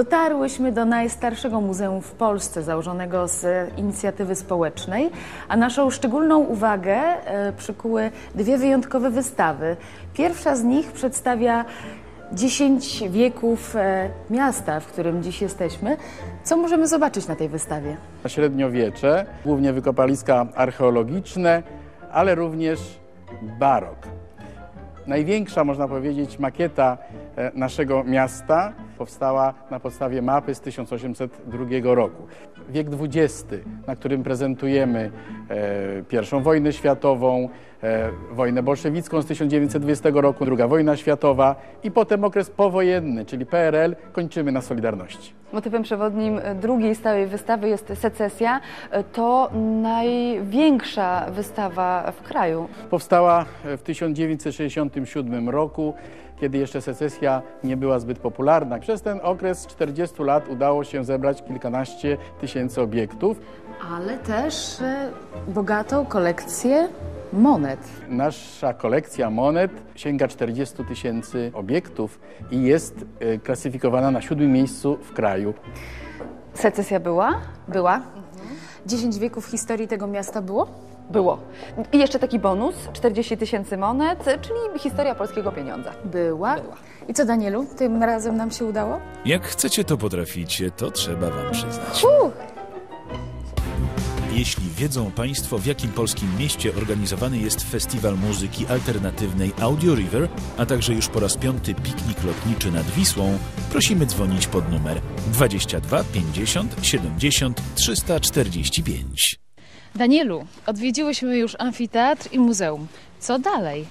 Dotarłyśmy do najstarszego muzeum w Polsce, założonego z inicjatywy społecznej, a naszą szczególną uwagę e, przykuły dwie wyjątkowe wystawy. Pierwsza z nich przedstawia 10 wieków e, miasta, w którym dziś jesteśmy. Co możemy zobaczyć na tej wystawie? średniowiecze, głównie wykopaliska archeologiczne, ale również barok. Największa, można powiedzieć, makieta e, naszego miasta powstała na podstawie mapy z 1802 roku. Wiek XX, na którym prezentujemy e, pierwszą wojnę światową, wojnę bolszewicką z 1920 roku, druga wojna światowa i potem okres powojenny, czyli PRL, kończymy na Solidarności. Motywem przewodnim e, drugiej stałej wystawy jest secesja. E, To największa wystawa w kraju. Powstała w 1967 roku, kiedy jeszcze secesja nie była zbyt popularna. Przez ten okres 40 lat udało się zebrać kilkanaście tysięcy obiektów. Ale też e, bogatą kolekcję monet. Nasza kolekcja monet sięga 40 tysięcy obiektów i jest e, klasyfikowana na siódmym miejscu w kraju. Secesja była? Była. 10 wieków historii tego miasta było? Było. I jeszcze taki bonus, 40 tysięcy monet, czyli historia polskiego pieniądza. Była. I co, Danielu, tym razem nam się udało? Jak chcecie, to potraficie, to trzeba wam przyznać. Jeśli wiedzą Państwo, w jakim polskim mieście organizowany jest Festiwal Muzyki Alternatywnej Audio River, a także już po raz piąty piknik lotniczy nad Wisłą, prosimy dzwonić pod numer 22 50 70 345. Danielu, odwiedziłyśmy już amfiteatr i muzeum. Co dalej?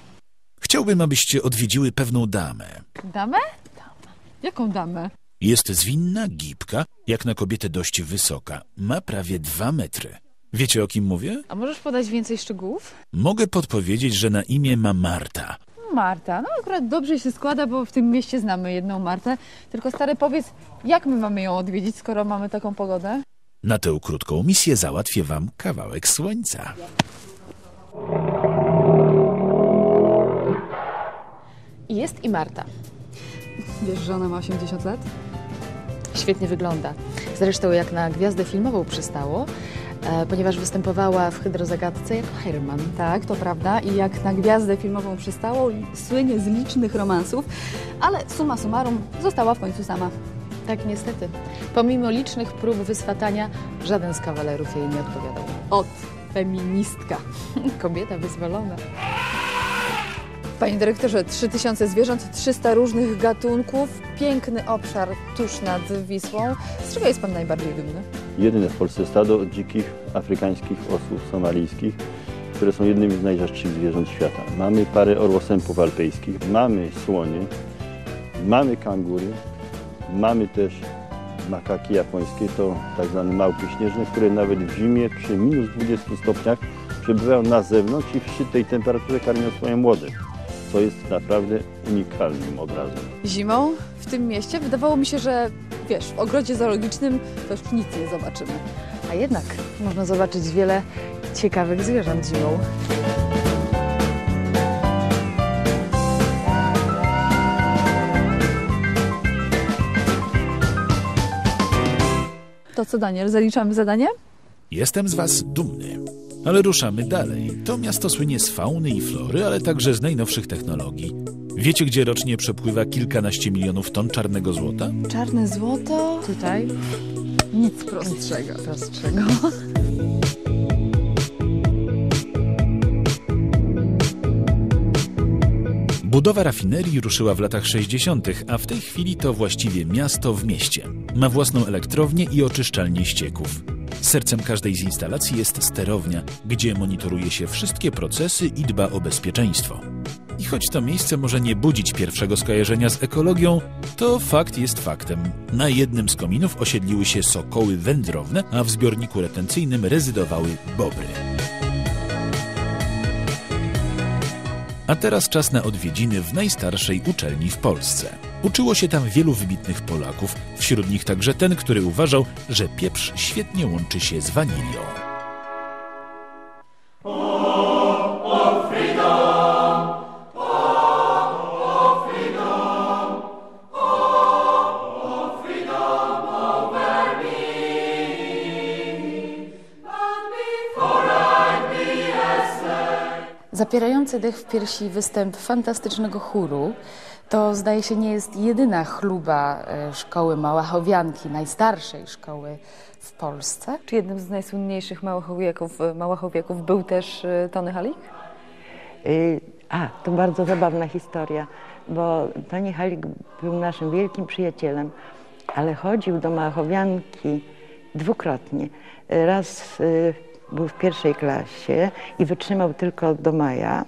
Chciałbym, abyście odwiedziły pewną damę. Damę? Jaką damę? Jest zwinna, gibka, jak na kobietę dość wysoka. Ma prawie dwa metry. Wiecie o kim mówię? A możesz podać więcej szczegółów? Mogę podpowiedzieć, że na imię ma Marta. Marta. No akurat dobrze się składa, bo w tym mieście znamy jedną Martę. Tylko stary, powiedz, jak my mamy ją odwiedzić, skoro mamy taką pogodę? Na tę krótką misję załatwię wam kawałek słońca. I jest i Marta. Wiesz, że ona ma 80 lat? Świetnie wygląda. Zresztą jak na gwiazdę filmową przystało, ponieważ występowała w Hydrozagadce jako Herman. Tak, to prawda. I jak na gwiazdę filmową przystało, słynie z licznych romansów, ale summa summarum została w końcu sama. Tak, niestety. Pomimo licznych prób wyswatania, żaden z kawalerów jej nie odpowiadał. Od feministka. Kobieta wyzwolona. Panie dyrektorze, 3000 zwierząt, 300 różnych gatunków, piękny obszar tuż nad Wisłą. Z czego jest pan najbardziej dumny? Jedyne w Polsce stado dzikich afrykańskich osłów somalijskich, które są jednymi z najrzadszych zwierząt świata. Mamy parę orłosępów alpejskich, mamy słonie, mamy kangury, mamy też makaki japońskie, to tak zwane małpy śnieżne, które nawet w zimie przy minus 20 stopniach przebywają na zewnątrz i przy tej temperaturze karmią swoje młode, co jest naprawdę unikalnym obrazem. Zimą w tym mieście wydawało mi się, że wiesz, w ogrodzie zoologicznym to już nic nie zobaczymy. A jednak można zobaczyć wiele ciekawych zwierząt zimą. To co, Daniel, zaliczamy zadanie? Jestem z was dumny. Ale ruszamy dalej. To miasto słynie z fauny i flory, ale także z najnowszych technologii. Wiecie, gdzie rocznie przepływa kilkanaście milionów ton czarnego złota? Czarne złoto? Tutaj Nic prostszego. prostszego. Budowa rafinerii ruszyła w latach 60., a w tej chwili to właściwie miasto w mieście. Ma własną elektrownię i oczyszczalnię ścieków. Sercem każdej z instalacji jest sterownia, gdzie monitoruje się wszystkie procesy i dba o bezpieczeństwo. I choć to miejsce może nie budzić pierwszego skojarzenia z ekologią, to fakt jest faktem. Na jednym z kominów osiedliły się sokoły wędrowne, a w zbiorniku retencyjnym rezydowały bobry. A teraz czas na odwiedziny w najstarszej uczelni w Polsce. Uczyło się tam wielu wybitnych Polaków, wśród nich także ten, który uważał, że pieprz świetnie łączy się z wanilią. Zapierający dech w piersi występ fantastycznego chóru to zdaje się nie jest jedyna chluba e, szkoły Małachowianki, najstarszej szkoły w Polsce. Czy jednym z najsłynniejszych małachowiaków, małachowiaków był też y, Tony Halik? A, to bardzo zabawna historia, bo Toni Halik był naszym wielkim przyjacielem, ale chodził do Machowianki dwukrotnie. Raz był w pierwszej klasie i wytrzymał tylko do maja.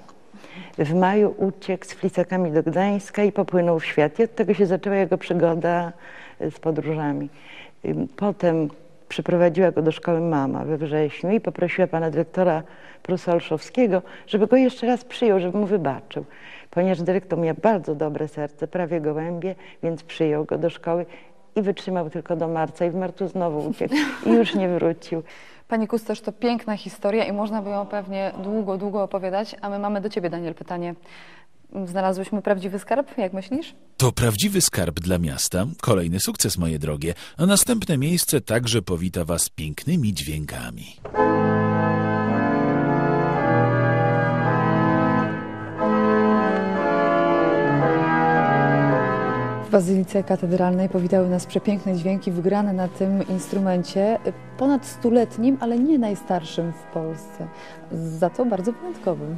W maju uciekł z flicakami do Gdańska i popłynął w świat. I od tego się zaczęła jego przygoda y, z podróżami. Potem przyprowadziła go do szkoły mama we wrześniu i poprosiła pana dyrektora Prusa Olszowskiego, żeby go jeszcze raz przyjął, żeby mu wybaczył. Ponieważ dyrektor miał bardzo dobre serce, prawie gołębie, więc przyjął go do szkoły i wytrzymał tylko do marca i w marcu znowu uciekł i już nie wrócił. Pani Kustosz, to piękna historia i można by ją pewnie długo, długo opowiadać, a my mamy do Ciebie, Daniel, pytanie. Znalazłyśmy prawdziwy skarb, jak myślisz? To prawdziwy skarb dla miasta, kolejny sukces, moje drogie, a następne miejsce także powita Was pięknymi dźwiękami. Bazylice Katedralnej powitały nas przepiękne dźwięki wygrane na tym instrumencie, ponad stuletnim, ale nie najstarszym w Polsce, za to bardzo wyjątkowym.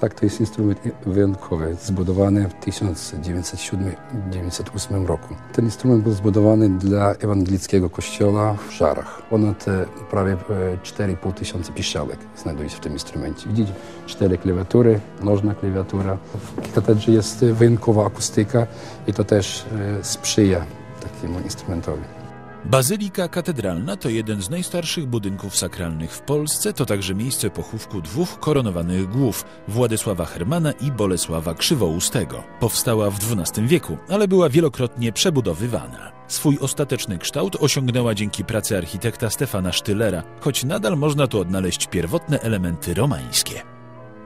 Tak, to jest instrument wyjątkowy, zbudowany w 1907-1908 roku. Ten instrument był zbudowany dla ewangelickiego kościoła w Żarach. Ponad e, prawie e, 4,5 tysiąca piszczałek znajduje się w tym instrumencie. Widzicie, cztery klawiatury, nożna klawiatura. W katedrze jest e, wyjątkowa akustyka i to też e, sprzyja takiemu instrumentowi. Bazylika Katedralna to jeden z najstarszych budynków sakralnych w Polsce, to także miejsce pochówku dwóch koronowanych głów, Władysława Hermana i Bolesława Krzywoustego. Powstała w XII wieku, ale była wielokrotnie przebudowywana. Swój ostateczny kształt osiągnęła dzięki pracy architekta Stefana Sztylera, choć nadal można tu odnaleźć pierwotne elementy romańskie.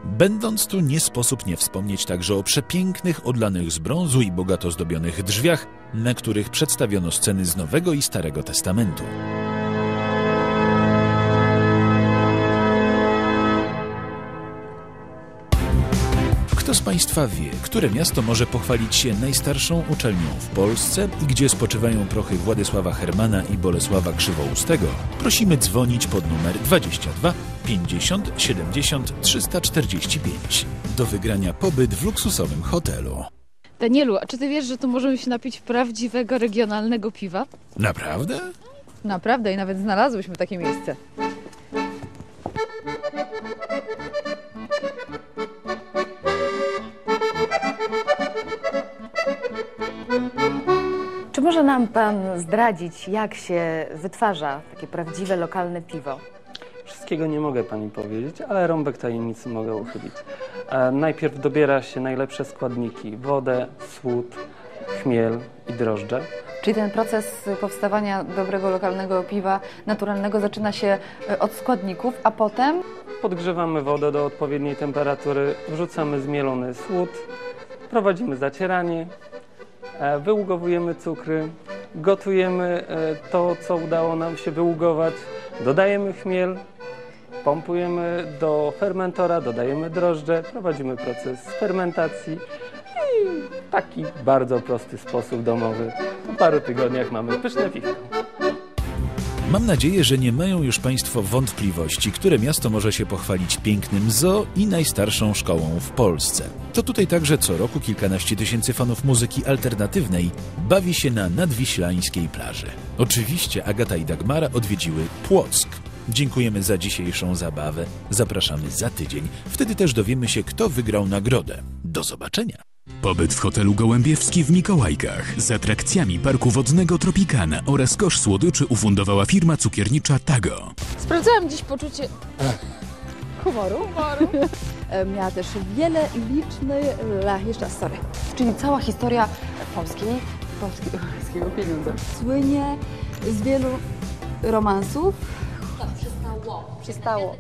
Będąc tu, nie sposób nie wspomnieć także o przepięknych, odlanych z brązu i bogato zdobionych drzwiach, na których przedstawiono sceny z Nowego i Starego Testamentu. Kto z Państwa wie, które miasto może pochwalić się najstarszą uczelnią w Polsce i gdzie spoczywają prochy Władysława Hermana i Bolesława Krzywoustego? Prosimy dzwonić pod numer 22 50 70 345 do wygrania pobyt w luksusowym hotelu. Danielu, a czy ty wiesz, że tu możemy się napić prawdziwego regionalnego piwa? Naprawdę? Naprawdę i nawet znalazłyśmy takie miejsce. Nam pan zdradzić, jak się wytwarza takie prawdziwe lokalne piwo? Wszystkiego nie mogę pani powiedzieć, ale rąbek tajemnicy mogę uchylić. E, najpierw dobiera się najlepsze składniki: wodę, słód, chmiel i drożdże. Czyli ten proces powstawania dobrego lokalnego piwa naturalnego zaczyna się y, od składników, a potem Podgrzewamy wodę do odpowiedniej temperatury, wrzucamy zmielony słód, prowadzimy zacieranie, e, wyługowujemy cukry, gotujemy e, to, co udało nam się wyługować, dodajemy chmiel, pompujemy do fermentora, dodajemy drożdże, prowadzimy proces fermentacji i taki bardzo prosty sposób domowy. Po paru tygodniach mamy pyszne piwo. Mam nadzieję, że nie mają już Państwo wątpliwości, które miasto może się pochwalić pięknym zoo i najstarszą szkołą w Polsce. To tutaj także co roku kilkanaście tysięcy fanów muzyki alternatywnej bawi się na nadwiślańskiej plaży. Oczywiście Agata i Dagmara odwiedziły Płock. Dziękujemy za dzisiejszą zabawę. Zapraszamy za tydzień. Wtedy też dowiemy się, kto wygrał nagrodę. Do zobaczenia. Pobyt w hotelu Gołębiewski w Mikołajkach z atrakcjami parku wodnego Tropikana oraz kosz słodyczy ufundowała firma cukiernicza Tago. sprawdzałam dziś poczucie humoru. E, Miała też wiele licznych, la, jeszcze raz, sorry. Czyli cała historia polskiej, polskiego, polskiego pieniądza. Słynie z wielu romansów. Przystało. Przystało.